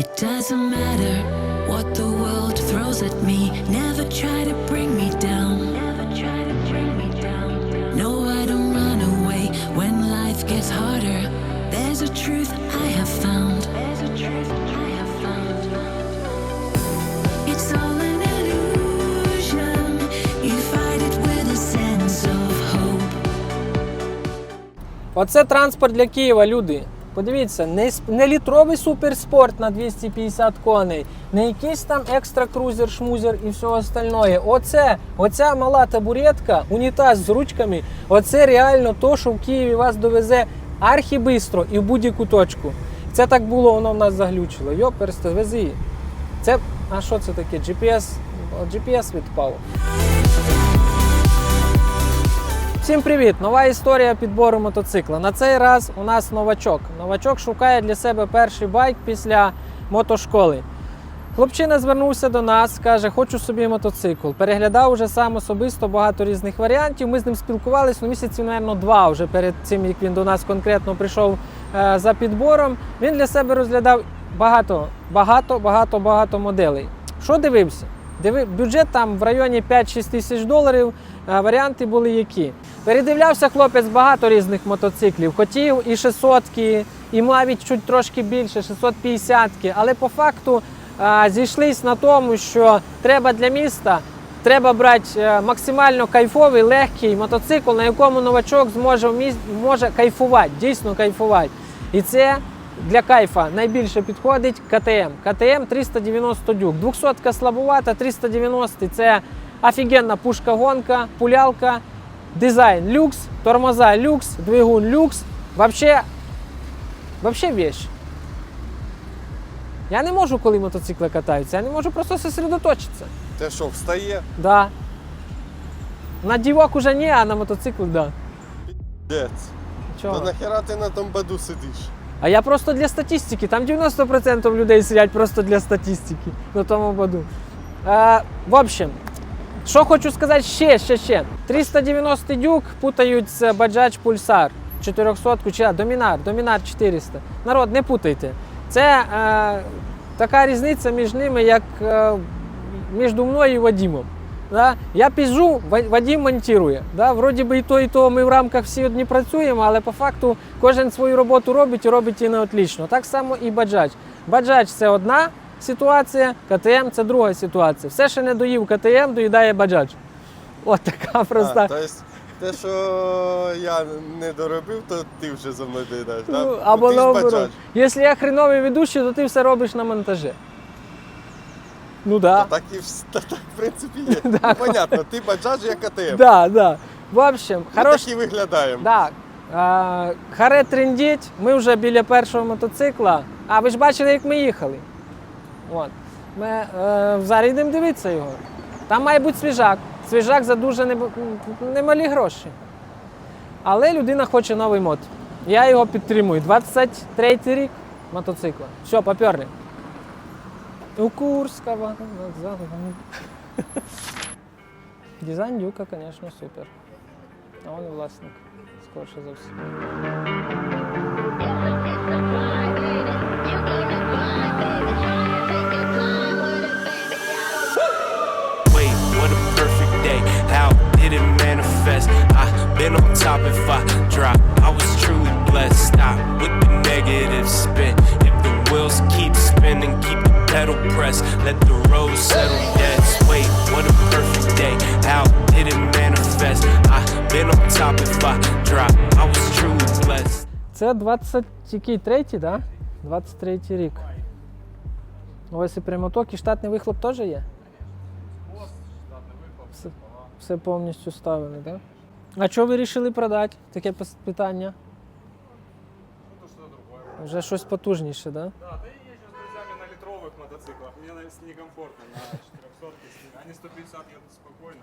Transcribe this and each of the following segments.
It doesn't matter what the world throws at me. Never try to bring me down. Never try to bring me down. No, I don't run away when life gets harder. There's a truth I have found. There's a truth I have found. It's all an illusion. You fight it with a sense of hope. Оце транспорт для Києва, люди. Подивіться, не, не літровий суперспорт на 250 коней, не якийсь там екстра крузер, шмузер і все остальное. Оце, оця мала табуретка, унітаз з ручками, оце реально то, що в Києві вас довезе архібистро і в будь-яку точку. Це так було, воно в нас заглючило. Йоперсте, вези. Це, а що це таке? GPS, GPS відпав. Всім привіт! Нова історія підбору мотоцикла. На цей раз у нас новачок. Новачок шукає для себе перший байк після мотошколи. Хлопчина звернувся до нас, каже, хочу собі мотоцикл. Переглядав уже сам особисто багато різних варіантів. Ми з ним спілкувалися ну, місяців, мабуть, два вже перед цим, як він до нас конкретно прийшов е, за підбором. Він для себе розглядав багато, багато, багато, багато моделей. Що дивився? Диви, бюджет там в районі 5-6 тисяч доларів. Е, Варіанти були які. Передивлявся хлопець багато різних мотоциклів. Хотів і 600-ки, і навіть чуть трошки більше, 650-ки. Але по факту е, зійшлись на тому, що треба для міста. Треба брати е, максимально кайфовий, легкий мотоцикл, на якому новачок зможе в міс- може кайфувати, дійсно кайфувати. І це для кайфа найбільше підходить КТМ. КТМ 390 дюк. 200 слабувата, 390 це офігенна пушка-гонка, пулялка, дизайн люкс, тормоза люкс, двигун люкс. Вообще, вообще вещь. Я не можу, коли мотоцикли катаються, я не можу просто сосредоточитися. Те що, встає? Да. На дівок уже ні, а на мотоцикл да. Дець. Чого? То нахера ти на тому баду сидиш? А я просто для статистики. Там 90% людей сидять просто для статистики на тому боду. Е, в общем, що хочу сказати ще, ще, ще. 390 дюк путають з Bajaj Pulsar 400 чи Dominar, Dominar 400. Народ, не путайте. Це е, така різниця між ними, як е, між мною і Вадимом. Да? Я піжу, Ва- Вадим монтує. Да? Вроді би і то, і то ми в рамках всі одні працюємо, але по факту кожен свою роботу робить і робить її не отлично. Так само і Баджач. Баджач це одна ситуація, КТМ це друга ситуація. Все, що не доїв КТМ, доїдає Баджач. От така проста. А, тобто те, що я не доробив, то ти вже за мною доїдаєш, Ну, так? або ти ж наоборот. баджач. Якщо я хреновий ведучий, то ти все робиш на монтажі. Ну так. Та так і вс- та так, в принципі є. Ну, Понятно, ти баджач, я КТМ. Да, да. В общем, Ми хорош... так і виглядаємо. Да. Е, харе трендіть. Ми вже біля першого мотоцикла. А ви ж бачили, як ми їхали. От. Ми е, зараз йдемо дивитися його. Там має бути свіжак. Свіжак за дуже немалі гроші. Але людина хоче новий мод. Я його підтримую. 23 рік мотоцикла. Все, поперли. У Курського. вокзалу. Дизайн дюка, звісно, супер. А он власник. Скорше за все. Manifest? I been on top if I drop. I was truly blessed. Stop with the negative spin. If the wheels keep spinning, keep the pedal pressed. Let the road settle debts. Wait, what a perfect day. How did it manifest? I been on top if I drop. I was truly blessed. Це 23, так? Да? 23 рік. Ось і прямоток, і штатний вихлоп теж є? Все, все повністю ставили, так? Да? А чого ви вирішили продати? Таке питання. Вже щось потужніше, так? Да? Да, да и езжу с друзьями на литровых мотоциклах. Мне на- с- некомфортно на 400 Они 150 едут спокойно,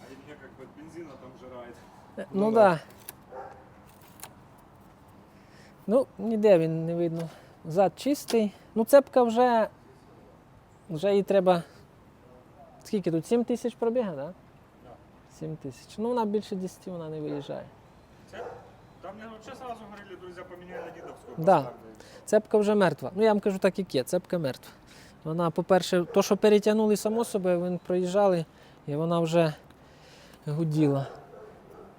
а и мне как бы бензина там жирает. Ну так. Ну. Да. Ну, ніде він не видно. Зад чистий. Ну, цепка вже. Вже її треба. Скільки тут? 7 тисяч пробіга, так? Да? 7 тисяч. Ну, вона більше 10 вона не виїжджає. Там мне вообще сразу говорили, друзья, поменяй на дидовскую. Да. Цепка вже мертва. Ну я вам кажу так, як є, цепка мертва. Вона, по-перше, то, що перетягнули само собою, вони проїжджали, і вона вже гуділа.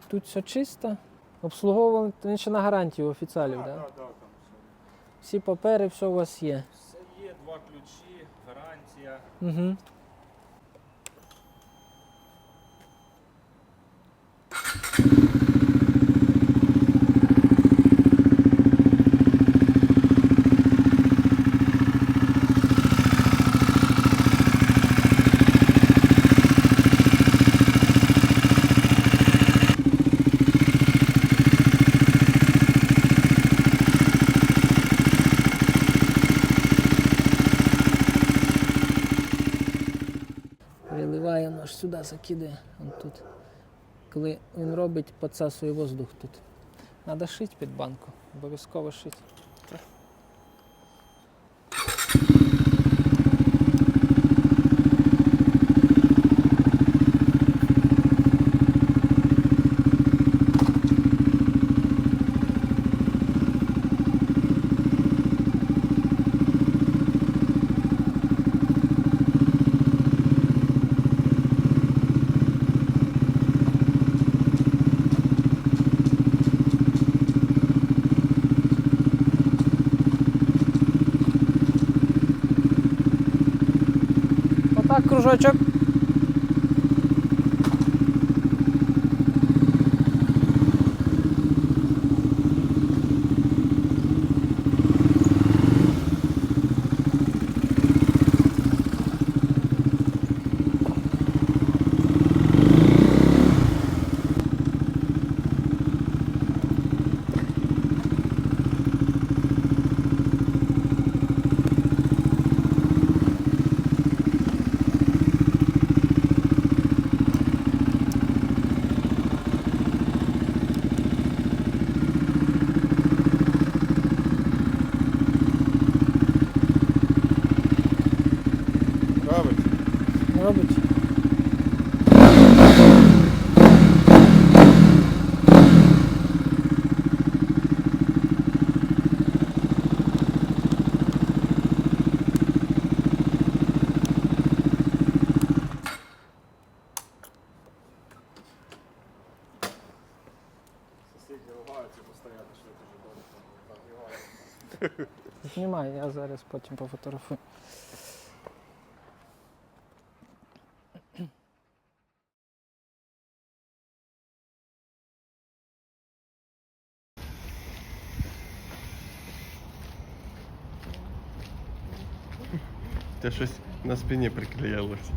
Тут все чисто. Обслуговували він ще на гарантію офіціалів, Да, так? да, Да? да, там все. Всі папери, все у вас є. Все є, два ключі, гарантія. Угу. Воно аж сюди закидає. Он тут. Коли він робить, підсасує воздух тут. Треба шити під банку. Обов'язково шити. Tak, Kruszeczek? потім пофотографую. Те щось на спині приклеїлося.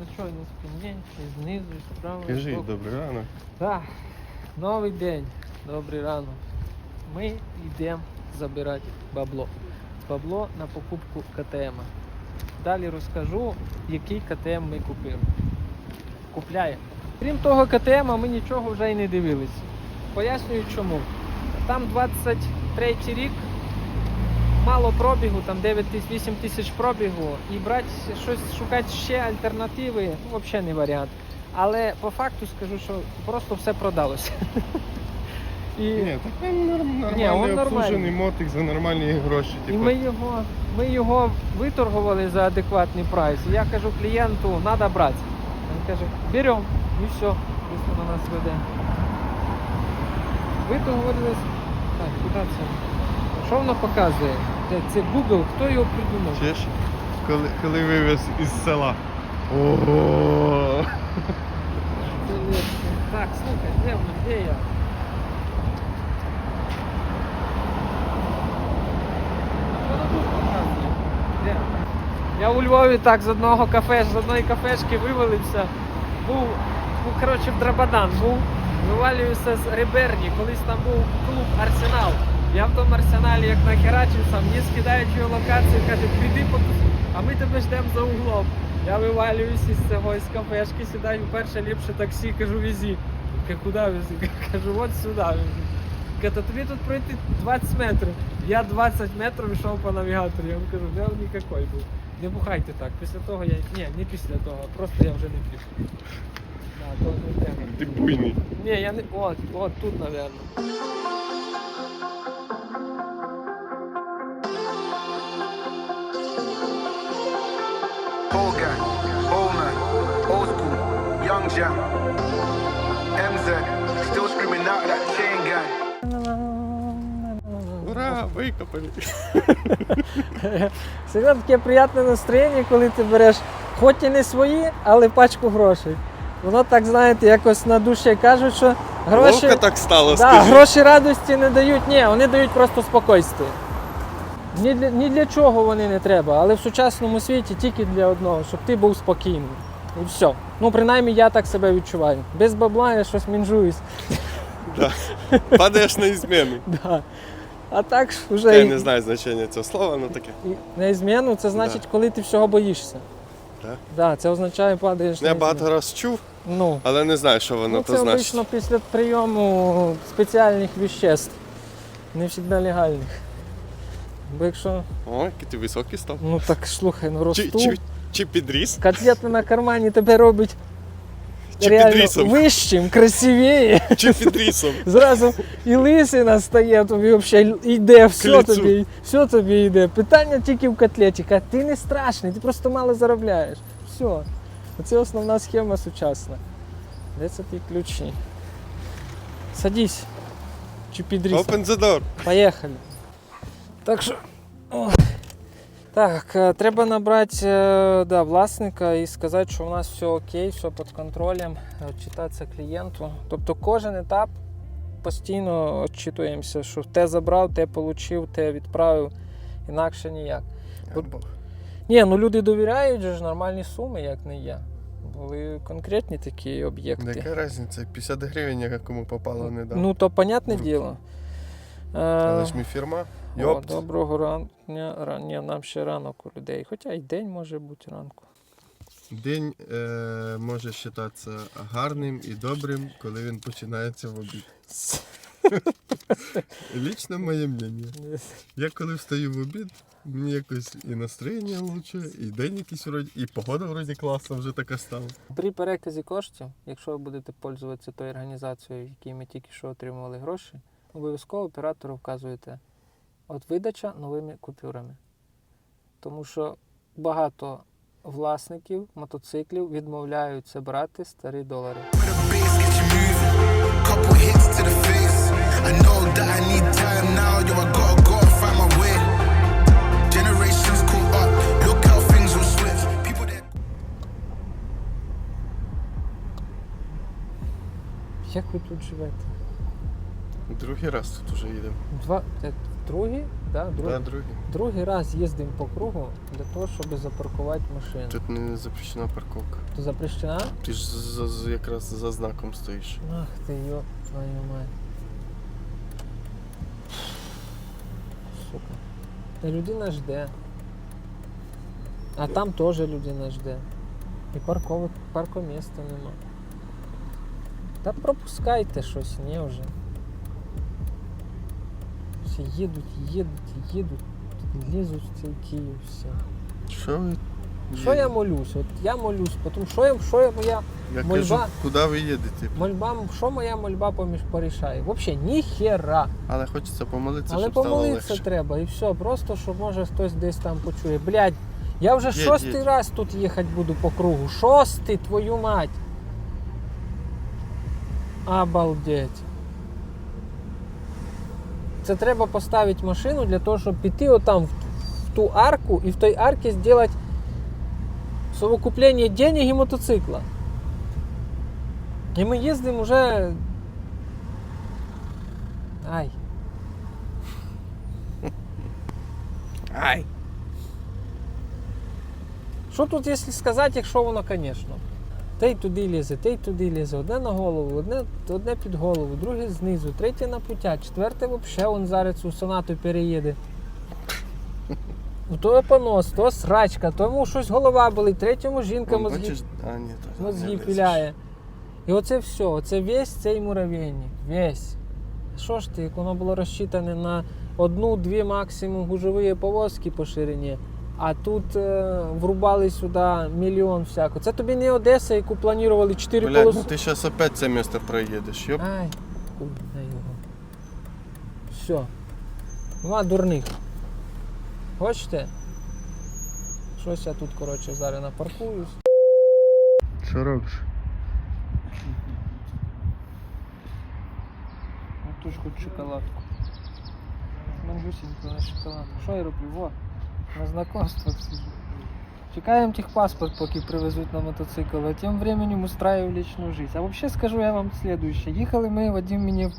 Нічого не спині, і знизу, і справа. і Кажи, збоку. добрий ранок. Так, новий день, добрий ранок. Ми йдемо забирати бабло. Бабло на покупку КТМ. Далі розкажу, який КТМ ми купили. Купляємо. Крім того КТМ, ми нічого вже й не дивились. Пояснюю чому. Там 23 рік, мало пробігу, там 9-8 тисяч пробігу, і брати щось шукати ще альтернативи, ну, взагалі не варіант. Але по факту скажу, що просто все продалося. І, Ні, так він норм- Ні, нормальний. обслужений мотик за нормальні гроші. і Типу. ми його, ми його виторгували за адекватний прайс. І я кажу клієнту, треба брати. Він каже, беремо, і все, ось воно нас веде. Ви договорились. Так, куди це? Що воно показує? Це, це Google, хто його придумав? Чеш, коли, коли вивез із села. Ого! Так, слухай, де де я? Воно тут показує. Де? Я у Львові так з одного кафе, з одної кафешки вивалився. Був, ну, коротше, в Драбадан був. Вивалююся з Реберні, колись там був клуб Арсенал. Я в тому арсеналі як нахерачився, мені скидають геолокацію, кажуть, піди по а ми тебе ждемо за углом. Я вивалююсь із цього із кафешки, сідаю перше ліпше таксі, кажу, візі. Куди везі? Кажу, от сюди «Та тобі тут пройти 20 метрів. Я 20 метрів йшов по навігатору. Я вам кажу, де він був. Не бухайте так. Після того я... Ні, не після того, просто я вже не п'ю. Да, то не тема. Ти буйний. Ні, я не... От, от тут, мабуть. Olga, Ona, Old School, Young викопали. Всегда таке приємне настроєння, коли ти береш хоч і не свої, але пачку грошей. Воно так, знаєте, якось на душі кажуть, що гроші, Ловко так стало, да, скажи. гроші радості не дають. Ні, вони дають просто спокійствие. Ні для, ні для чого вони не треба, але в сучасному світі тільки для одного, щоб ти був спокійний. І все. Ну, принаймні я так себе відчуваю. Без бабла я щось мінжуюсь. Падаєш на ізмену. Да. А так ж вже Я не знаю значення цього слова, але таке. і на зміну це значить, коли ти всього боїшся. Да? Да, це означає падаєш. Я багато раз чув, Ну, але не знаю, що воно ну то це значить. обично після прийому спеціальних веществ, не завжди легальних. Бо якщо, О, який ти високий став. ну так слухай, ну росту, чи, чи підріс? котлета на кармані тебе робить Чи реально підрісом? вищим, красивіше. Чи підрісом? Зразу і лисина стає, тобі взагалі йде, все лицу. тобі, все тобі йде. Питання тільки в котлеті. Ка- Ти не страшний, ти просто мало заробляєш. Все. Оце основна схема сучасна. Де це ті ключі? Садись. Чи підріс. Open the door. Поїхали. Так що. О. Так, е, треба набрати е, да, власника і сказати, що у нас все окей, все під контролем, відчитатися клієнту. Тобто кожен етап постійно відчитуємося, що те забрав, те отримав, те відправив, інакше ніяк. От- Ні, ну люди довіряють же ж нормальні суми, як не я. Були конкретні такі об'єкти. Яка різниця? 50 гривень, яка кому попало, не дав. Ну, то понятне діло. Але Е, ж ми фірма. О, Йопт. доброго ранку. Ні, нам ще ранок у людей. Хоча й день може бути ранку. День е, може вважатися гарним і добрим, коли він починається в обід. Лічно моє мнення. Я коли встаю в обід, мені якось і настроєння лучше, і день якийсь вроді, і погода вроді класна вже така стала. При переказі коштів, якщо ви будете пользуватися тою організацією, в якій ми тільки що отримували гроші, обов'язково оператору вказуєте от видача новими купюрами. Тому що багато власників мотоциклів відмовляються брати старі долари. Як ви тут живете? Другий раз тут уже їдемо. Два, другий? Да, другий. Да, другий. Другий раз їздимо по кругу для того, щоб запаркувати машину. Тут не запрещена парковка. То запрещена? Ти ж за, за- якраз за знаком стоїш. Ах ти йо, твою мать. Сука. Та людина жде. А там теж людина жде. І парковок, паркоміста нема. Та пропускайте щось, ні вже. Всі їдуть, їдуть, їдуть, лізуть в цей Київ всі. Що ви? Що я молюсь? От я молюсь, тому що я, що я моя Я Мольба? кажу, куди ви їдете? мольба, що моя мольба поміж порішає? Взагалі ніхера. Але хочеться помолитися, Але щоб стало помолитися легше. треба і все. Просто щоб може хтось десь там почує. Блядь, я вже Їдь, шостий їдь. раз тут їхати буду по кругу. Шостий, твою мать. Обалдеть. Це треба поставити машину для того, щоб піти отам в, в ту арку і в той арці зробити совокуплення денег і мотоцикла. І ми їздимо вже. Ай. Ай! Що тут, якщо сказати, якщо воно, звісно. Те й туди лізе, те й туди лізе. Одне на голову, одне, одне під голову, друге знизу, третє на путя, четверте взагалі он зараз цю сонату переїде. То понос, то срачка, тому щось голова болить, третьому жінка Вон, мозги, бачиш? А, ні, то мозги піляє. І оце все, оце весь цей муравейник, весь. Що ж ти, як воно було розчитане на одну-дві максимум гужові повозки по ширині, а тут е, врубали сюди мільйон всякого. Це тобі не Одеса, яку планували 4 Блядь, ну ти зараз опять це місто проїдеш, йоп. Ай, хуй на його. Все. Нема ну, дурних. Хочете? Щось я тут, коротше, зараз напаркуюсь. Що робиш? Ну, ту ж хоч шоколадку. Мангюсіньку на шоколадку. Що я роблю? Во. на знакомствах сижу. Чекаем техпаспорт, поки привезуть на мотоцикл, а тем временем устраиваю личную жизнь. А вообще скажу я вам следующее. Їхали ми, Вадим мені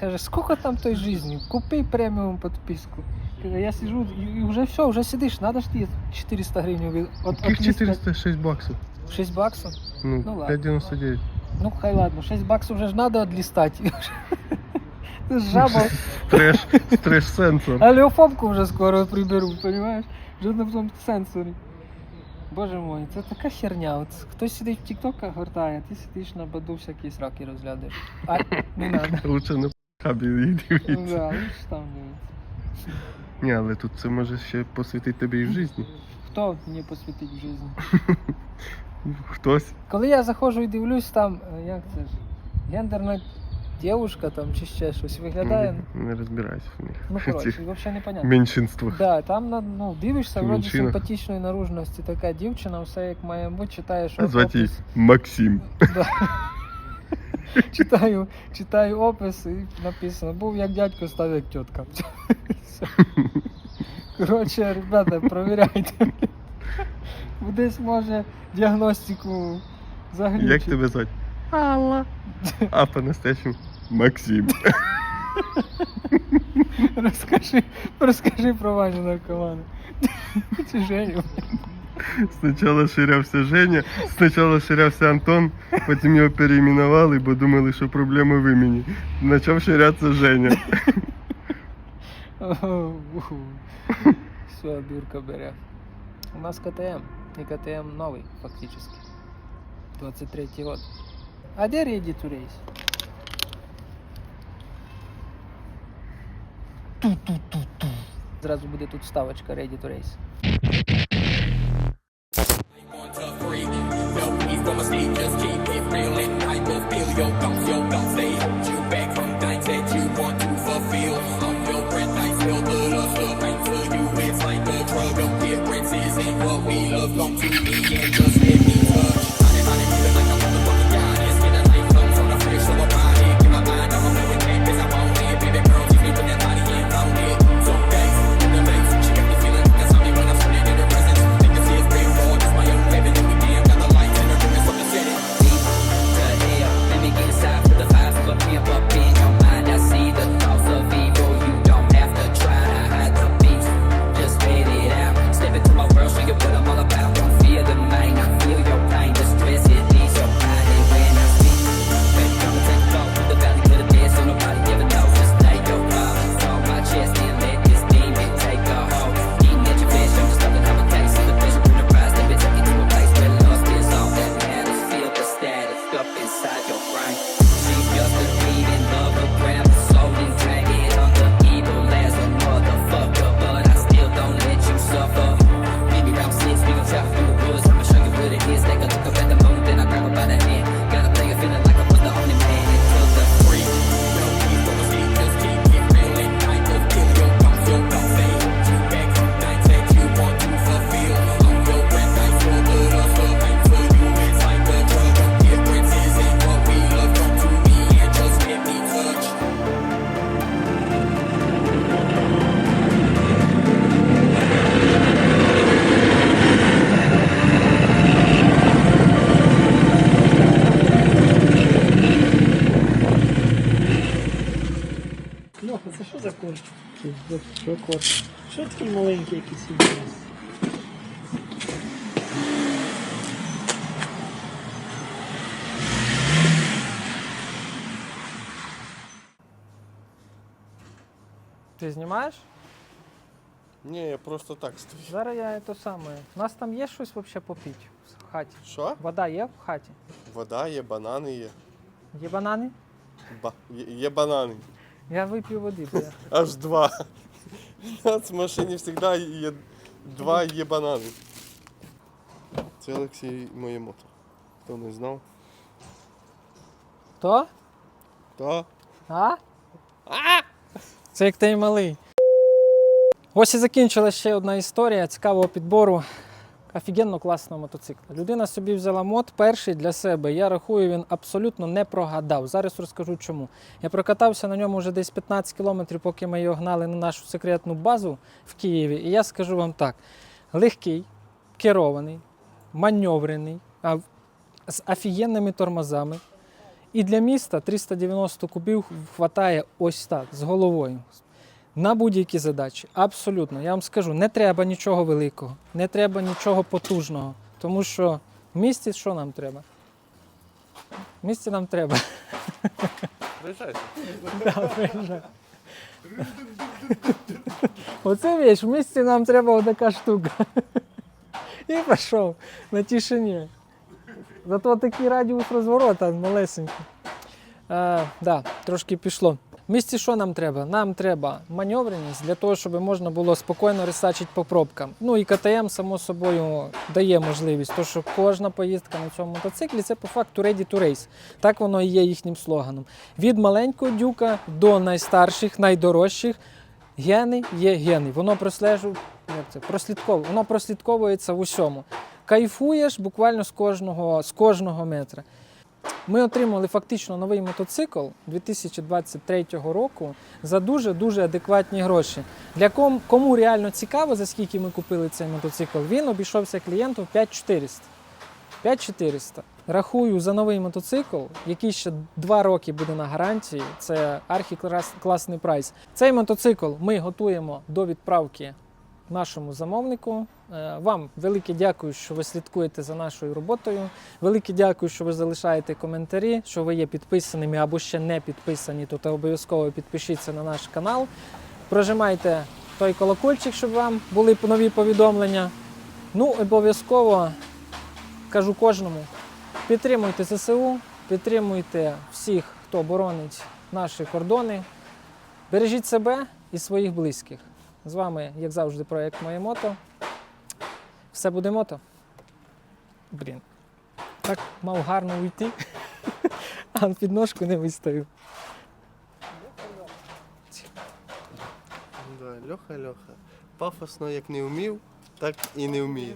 каже, сколько там той жизни? Купи преміум підписку. Каже, я сижу, і, і вже все, вже сидиш, надо ж ти 400 гривень від, от, Каких от листа- 406 баксов? 6 баксів? Ну, Ну ладно. 5,99. Ну хай ладно, 6 баксів вже ж надо відлістати. Жаба. Треш, треш сенсор. Алеофобку вже скоро приберуть, розумієш? Вже на тому сенсорі. Боже мой, це така херня. От хтось сидить в тіктоках гортає, а ти сидиш на баду всякі сраки розглядаєш. А, не надо. Лучше на хабі дивіться. да, лучше там дивитися. Ні, але тут це може ще посвятити тобі і в житті. Хто мені посвятить в житті? Хтось. Коли я заходжу і дивлюсь, там, е, як це ж, гендерна дівушка там чи ще щось виглядає. Не, не розбирайся в них. Ну, коротше, взагалі непонятно. меншинствах. Да, там ну, дивишся, вроді меншинах. симпатичної наружності така дівчина, все як має бути, читаєш А звати її. Максим. Да. читаю, читаю опис і написано, був як дядько, став як тітка. Коротше, ребята, провіряйте. Десь може діагностику заглючити. Як тебе звати? Алла. А по-настоящему Максим. Розкажи, розкажи про Ваню наркомана. Чи Женю. Спочатку ширявся Женя, спочатку ширявся Антон, потім його переименували, бо думали, що проблема в імені. Почав ширятися Женя. Все, дурка бере. У нас КТМ. І КТМ новий, фактично. 23 год. А де Ready to Race? Ту-ту-ту-ту. Зразу буде тут вставочка Ready to Race. Let це що за кот? Що кот? Що такий маленький якийсь іде? Ти знімаєш? Ні, я просто так стою. Зараз я то саме. У нас там є щось взагалі попити в хаті? Що? Вода є в хаті? Вода є, банани є. Є банани? Ба... Є, є банани. Я вип'ю води, бо я. Аж два. У нас в машині завжди є два є банани. Це Олексій моє мото. Хто не знав? То? То А? Це як той малий. Ось і закінчилася ще одна історія цікавого підбору. Офігенно класного мотоцикла. Людина собі взяла мод перший для себе. Я рахую, він абсолютно не прогадав. Зараз розкажу чому. Я прокатався на ньому вже десь 15 кілометрів, поки ми його гнали на нашу секретну базу в Києві. І я скажу вам так: легкий, керований, маневрений, з офігенними тормозами. І для міста 390 кубів хватає ось так, з головою. На будь-які задачі. Абсолютно. Я вам скажу, не треба нічого великого, не треба нічого потужного. Тому що в місті що нам треба? В місті нам треба. Приїжджайте. Да, приїжджай. Оце віч, в місті нам треба отака штука. І пішов на тишині. Зато такий радіус розворота малесенький. Е, да, трошки пішло. Місті що нам треба? Нам треба маневреність для того, щоб можна було спокійно рисачити по пробкам. Ну і КТМ, само собою, дає можливість, тому що кожна поїздка на цьому мотоциклі це по факту ready to race. Так воно і є їхнім слоганом. Від маленького дюка до найстарших, найдорожчих. Гени є гени. Воно прослежу, як це, прослідковує, воно прослідковується в усьому. Кайфуєш буквально з кожного, з кожного метра. Ми отримали фактично новий мотоцикл 2023 року за дуже-дуже адекватні гроші. Для ком, кому реально цікаво, за скільки ми купили цей мотоцикл, він обійшовся клієнту в 5400. 5400. Рахую за новий мотоцикл, який ще 2 роки буде на гарантії. Це архікласний прайс. Цей мотоцикл ми готуємо до відправки нашому замовнику. Е, Вам велике дякую, що ви слідкуєте за нашою роботою. Велике дякую, що ви залишаєте коментарі, що ви є підписаними або ще не підписані, то обов'язково підпишіться на наш канал. Прожимайте той колокольчик, щоб вам були нові повідомлення. Ну, обов'язково кажу кожному: підтримуйте ЗСУ, підтримуйте всіх, хто боронить наші кордони. Бережіть себе і своїх близьких. З вами, як завжди, проект Моє мото. Все буде мото. Блін. Так мав гарно уйти, а під ножку не виставив. Да, Льоха, Льоха. Пафосно як не вмів, так і не вміє.